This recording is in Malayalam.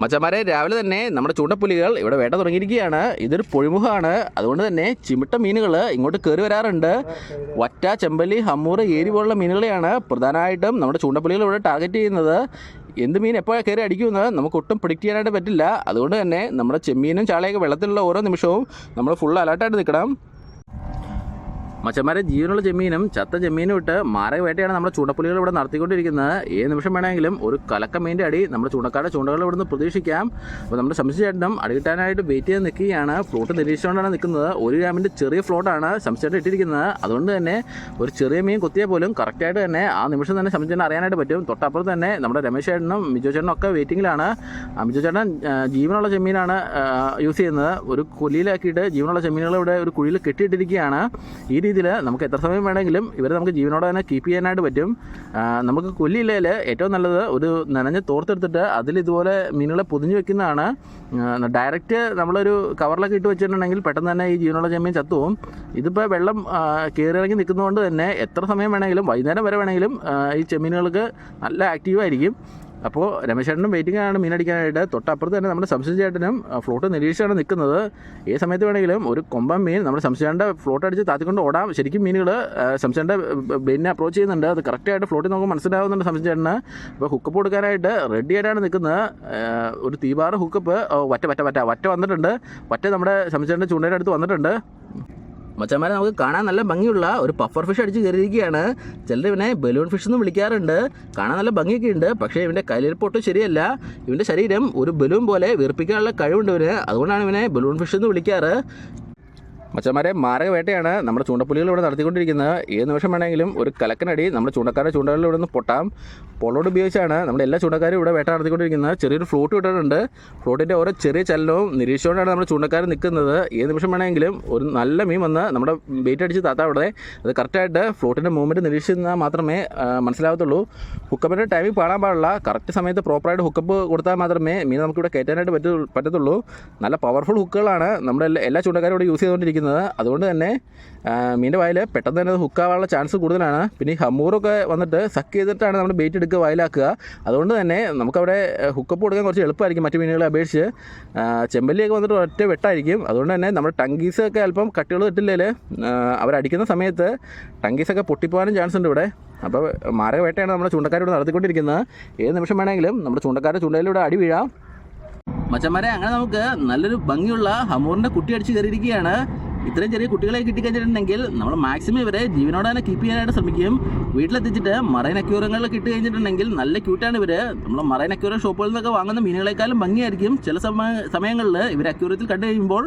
മച്ചന്മാരെ രാവിലെ തന്നെ നമ്മുടെ ചൂണ്ടപ്പുലികൾ ഇവിടെ വേട്ട തുടങ്ങിയിരിക്കുകയാണ്. ഇതൊരു പൊഴിമുഖമാണ് അതുകൊണ്ട് തന്നെ ചിമിട്ട മീനുകൾ ഇങ്ങോട്ട് കയറി വരാറുണ്ട്. വറ്റ ചെമ്പല്ലി ഹമ്മൂർ ഏരി പോലുള്ള മീനുകളെയാണ് പ്രധാനമായിട്ടും നമ്മുടെ ചൂണ്ടപ്പുലികൾ ഇവിടെ ടാർഗറ്റ് ചെയ്യുന്നത്. എന്ത് മീൻ എപ്പോൾ കയറി അടിക്കുമെന്ന് നമുക്ക് ഒട്ടും പ്രിഡിക്റ്റ് ചെയ്യാനായിട്ട് പറ്റില്ല. അതുകൊണ്ട് തന്നെ നമ്മുടെ ചെമ്മീനും ചാളയൊക്കെ വെള്ളത്തിലുള്ള ഓരോ നിമിഷവും നമ്മൾ ഫുൾ അലർട്ടായിട്ട് നിൽക്കണം. മച്ചന്മാരെ ജീവനുള്ള ചെമ്മീനും ചത്ത ചെമ്മീനും ഇട്ട് മാരക വേട്ടയാണ് നമ്മുടെ ചൂണ്ടപ്പുലികൾ ഇവിടെ നടത്തിക്കൊണ്ടിരിക്കുന്നത്. ഏത് നിമിഷം വേണമെങ്കിലും ഒരു കലക്ക മീന്റെ അടി നമ്മുടെ ചൂണ്ടക്കാരുടെ ചൂണ്ടകൾ ഇവിടുന്ന് പ്രതീക്ഷിക്കാം. അപ്പോൾ നമ്മുടെ ശംസിച്ചേട്ടനും അടികിട്ടാനായിട്ട് വെയിറ്റ് ചെയ്ത് നിൽക്കുകയാണ്. ഫ്ലോട്ട് നിരീക്ഷിച്ചുകൊണ്ടാണ് നിൽക്കുന്നത്. ഒരു ഗ്രാമിന്റെ ചെറിയ ഫ്ലോട്ടാണ് ശംസിച്ചേട്ടൻ ഇട്ടിരിക്കുന്നത്. അതുകൊണ്ട് തന്നെ ഒരു ചെറിയ മീൻ കൊത്തിയാൽ പോലും കറക്റ്റായിട്ട് തന്നെ ആ നിമിഷം തന്നെ ശംസിച്ചേട്ടൻ അറിയാനായിട്ട് പറ്റും. തൊട്ടപ്പുറത്ത് തന്നെ നമ്മുടെ രമേശ് ചേട്ടനും മിജോ ചേട്ടനും ഒക്കെ വെയിറ്റിങ്ങിലാണ് മിജോ ചേട്ടൻ ജീവനുള്ള ചെമ്മീനാണ് യൂസ് ചെയ്യുന്നത്. ഒരു കൊല്ലിയിലാക്കിയിട്ട് ജീവനുള്ള ചെമ്മീനുകൾ ഇവിടെ ഒരു കുഴിയിൽ കെട്ടിയിട്ടിരിക്കുകയാണ്. ഈ രീതിയിൽ നമുക്ക് എത്ര സമയം വേണമെങ്കിലും ഇവരെ നമുക്ക് ജീവനോടെ തന്നെ കീപ്പ് ചെയ്യാനായിട്ട് പറ്റും. നമുക്ക് കൊല്ലിയില്ലേൽ ഏറ്റവും നല്ലത് ഒരു നനഞ്ഞ് തോർത്തെടുത്തിട്ട് അതിൽ ഇതുപോലെ മീനുകളെ പൊതിഞ്ഞ് വെക്കുന്നതാണ്. ഡയറക്റ്റ് നമ്മളൊരു കവറിലൊക്കെ ഇട്ട് വെച്ചിട്ടുണ്ടെങ്കിൽ പെട്ടെന്ന് തന്നെ ഈ ജീവനുള്ള ചെമ്മീൻ ചത്തുപോകും ഇതിപ്പോൾ വെള്ളം കയറിയിറങ്ങി നിൽക്കുന്നതുകൊണ്ട് തന്നെ എത്ര സമയം വേണമെങ്കിലും വൈകുന്നേരം വരെ വേണമെങ്കിലും ഈ ചെമ്മീനുകൾക്ക് നല്ല ആക്റ്റീവായിരിക്കും അപ്പോൾ രമേശേട്ടനും വെയിറ്റിംഗ് ആണ് മീനടിക്കാനായിട്ട് തൊട്ടപ്പുറത്ത് തന്നെ നമ്മുടെ സംശയ ചേട്ടനും ഫ്ലോട്ട് നിരീക്ഷിച്ചാണ് നിൽക്കുന്നത്. ഏത് സമയത്ത് വേണമെങ്കിലും ഒരു കൊമ്പൻ മീൻ നമ്മുടെ സംശയന്റെ ഫ്ലോട്ട് അടിച്ച് താത്തിക്കൊണ്ട് ഓടാം. ശരിക്കും മീനുകൾ സംശയന്റെ ബെയിനെ അപ്രോച്ച് ചെയ്യുന്നുണ്ട്. അത് കറക്റ്റായിട്ട് ഫ്ലോട്ടിൽ നമുക്ക് മനസ്സിലാവുന്നുണ്ട് സംശയ ചേട്ടന്. അപ്പോൾ ഹുക്കപ്പ് കൊടുക്കാനായിട്ട് റെഡി ആയിട്ടാണ് നിൽക്കുന്നത്. ഒരു തീപാറ് ഹുക്കപ്പ് വറ്റ വറ്റ വറ്റ വറ്റ വന്നിട്ടുണ്ട്. വറ്റ നമ്മുടെ സംശയന്റെ ചൂണ്ടയുടെ അടുത്ത് വന്നിട്ടുണ്ട്. മച്ചന്മാരെ നമുക്ക് കാണാൻ നല്ല ഭംഗിയുള്ള ഒരു പഫർ ഫിഷ് അടിച്ച് കയറിയിരിക്കുകയാണ്. ചിലർ ഇവനെ ബലൂൺ ഫിഷ് എന്ന് വിളിക്കാറുണ്ട്. കാണാൻ നല്ല ഭംഗിയൊക്കെ ഉണ്ട്. പക്ഷേ ഇവന്റെ കയ്യിലിരിപ്പൊട്ട് ശരിയല്ല. ഇവന്റെ ശരീരം ഒരു ബലൂൺ പോലെ വീർപ്പിക്കാനുള്ള കഴിവുണ്ട് ഇവന്. അതുകൊണ്ടാണ് ഇവനെ ബലൂൺ ഫിഷ് എന്ന് വിളിക്കാറ്. മച്ചന്മാരെ മാരക വേട്ടയാണ് നമ്മുടെ ചൂണ്ടപ്പുലികൾ ഇവിടെ നടത്തിക്കൊണ്ടിരിക്കുന്നത്. ഏത് നിമിഷം വേണമെങ്കിലും ഒരു കലക്കനടി നമ്മുടെ ചൂണ്ടക്കാരുടെ ചൂണ്ടകളിൽ ഇവിടെ നിന്ന് പൊട്ടാം. പൊള്ളോട് ഉപയോഗിച്ചാണ് നമ്മുടെ എല്ലാ ചൂണ്ടക്കാരും ഇവിടെ വേട്ട നടത്തിക്കൊണ്ടിരിക്കുന്നത്. ചെറിയൊരു ഫ്ലോട്ട് ഇട്ടിട്ടുണ്ട്. ഫ്ലോട്ടിന്റെ ഓരോ ചെറിയ ചലനവും നിരീക്ഷിച്ചുകൊണ്ടാണ് നമ്മുടെ ചൂണ്ടക്കാർ നിൽക്കുന്നത്. ഏത് നിമിഷം വേണമെങ്കിലും ഒരു നല്ല മീൻ വന്ന് നമ്മുടെ ബെയിറ്റ് അടിച്ച് താത്താ അവിടെ. അത് കറക്റ്റായിട്ട് ഫ്ലോട്ടിന്റെ മൂവ്മെന്റ് നിരീക്ഷിച്ചാൽ മാത്രമേ മനസ്സിലാവത്തുള്ളൂ. ഹുക്കപ്പിന്റെ ടൈമിംഗ് പാടാൻ പാടില്ല. കറക്റ്റ് സമയത്ത് പ്രോപ്പറായിട്ട് ഹുക്കപ്പ് കൊടുത്താൽ മാത്രമേ മീൻ നമുക്കിവിടെ കയറ്റാനായിട്ട് പറ്റൂ പറ്റത്തുള്ളൂ. നല്ല പവർഫുൾ ഹുക്കുകളാണ് നമ്മുടെ എല്ലാ ചൂണ്ടക്കാരും ഇവിടെ യൂസ് ചെയ്തുകൊണ്ടിരിക്കുന്നത്. അതുകൊണ്ട് തന്നെ മീന്റെ വായിൽ പെട്ടെന്ന് തന്നെ ഹുക്കാവാനുള്ള ചാൻസ് കൂടുതലാണ്. പിന്നെ ഈ ഹമ്മൂറൊക്കെ വന്നിട്ട് സക്ക് ചെയ്തിട്ടാണ് നമ്മൾ ബെയ്റ്റ് എടുക്കുക വയലാക്കുക. അതുകൊണ്ട് തന്നെ നമുക്കവിടെ ഹുക്കപ്പ് കൊടുക്കാൻ കുറച്ച് എളുപ്പമായിരിക്കും മറ്റു മീനുകളെ അപേക്ഷിച്ച്. ചെമ്പല്ലിയൊക്കെ വന്നിട്ട് ഒറ്റ വെട്ടായിരിക്കും. അതുകൊണ്ട് തന്നെ നമ്മുടെ ടങ്കീസൊക്കെ അല്പം കട്ടികൾ തെറ്റില്ലേൽ അവരടിക്കുന്ന സമയത്ത് ടങ്കീസൊക്കെ പൊട്ടിപ്പോകാനും ചാൻസ് ഉണ്ട് ഇവിടെ. അപ്പോൾ മാരക വേട്ടയാണ് നമ്മുടെ ചൂണ്ടക്കാരിവിടെ നടത്തിക്കൊണ്ടിരിക്കുന്നത്. ഏത് നിമിഷം വേണമെങ്കിലും നമ്മുടെ ചൂണ്ടക്കാരുടെ ചൂണ്ടയിലൂടെ അടി വീഴാം. മച്ചന്മാരെ അങ്ങനെ നമുക്ക് നല്ലൊരു ഭംഗിയുള്ള ഹമൂറിന്റെ കുട്ടി അടിച്ച് കയറിയിരിക്കുകയാണ്. ഇത്രയും ചെറിയ കുട്ടികളെ കിട്ടിക്കഴിഞ്ഞിട്ടുണ്ടെങ്കിൽ നമ്മൾ മാക്സിമം ഇവരെ ജീവനോടെ തന്നെ കീപ്പ് ചെയ്യാനായിട്ട് ശ്രമിക്കും വീട്ടിലെത്തിച്ചിട്ട് മറൈൻ അക്യൂറങ്ങളിൽ കിട്ടി കഴിഞ്ഞിട്ടുണ്ടെങ്കിൽ നല്ല ക്യൂട്ടാണ് ഇവർ നമ്മൾ മറൈൻ അക്യൂറ ഷോപ്പുകളിൽ നിന്നൊക്കെ വാങ്ങുന്ന മീനുകളെക്കാളും ഭംഗിയായിരിക്കും. ചില സമയ സമയങ്ങളിൽ ഇവർ അക്യൂറത്തിൽ കണ്ടു കഴിയുമ്പോൾ